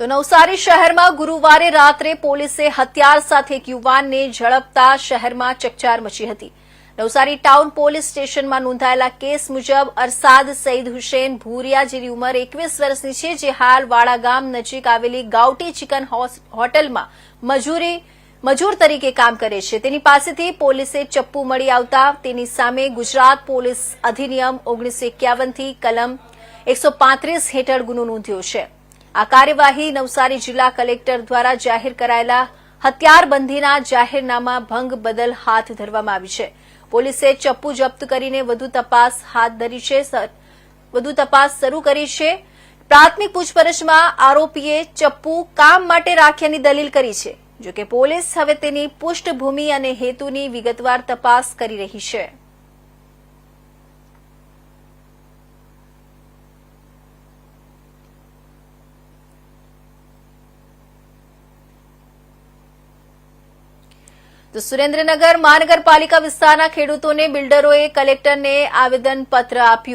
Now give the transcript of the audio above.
તો નવસારી શહેરમાં ગુરુવારે રાત્રે પોલીસે હથિયાર સાથે એક યુવાનને ઝડપતા શહેરમાં ચકચાર મચી હતી. નવસારી ટાઉન પોલીસ સ્ટેશનમાં નોંધાયેલા કેસ મુજબ અરસાદ સઈદ હુસેન ભૂરિયા જેની ઉંમર એકવીસ વર્ષની છે, જે હાલ વાડા ગામ નજીક આવેલી ગાવટી ચિકન હોટલમાં મજૂરી, મજૂર તરીકે કામ કરે છે. તેની પાસેથી પોલીસે ચપ્પુ મળી આવતા તેની સામે ગુજરાત પોલીસ અધિનિયમ ઓગણીસો એકાવનથી કલમ એકસો પાંત્રીસ હેઠળ ગુનો નોંધ્યો છે. આ કાર્યવાહી નવસારી જિલ્લા કલેક્ટર દ્વારા જાહેર કરાયેલા હથિયારબંધીના જાહેરનામા ભંગ બદલ હાથ ધરવામાં આવી છે. પોલીસે ચપ્પુ જપ્ત કરીને વધુ તપાસ હાથ ધરી છે વધુ તપાસ શરૂ કરી છે. પ્રાથમિક પૂછપરછમાં આરોપીએ ચપ્પુ કામ માટે રાખ્યાની દલીલ કરી છે, જોકે પોલીસ હવે તેની પૃષ્ઠભૂમિ અને હેતુની વિગતવાર તપાસ કરી રહી છે. તો સુરેન્દ્રનગર મહાનગરપાલિકા વિસ્તારના ખેડૂતોને બિલ્ડરોએ કલેક્ટરને આવેદનપત્ર આપ્યું.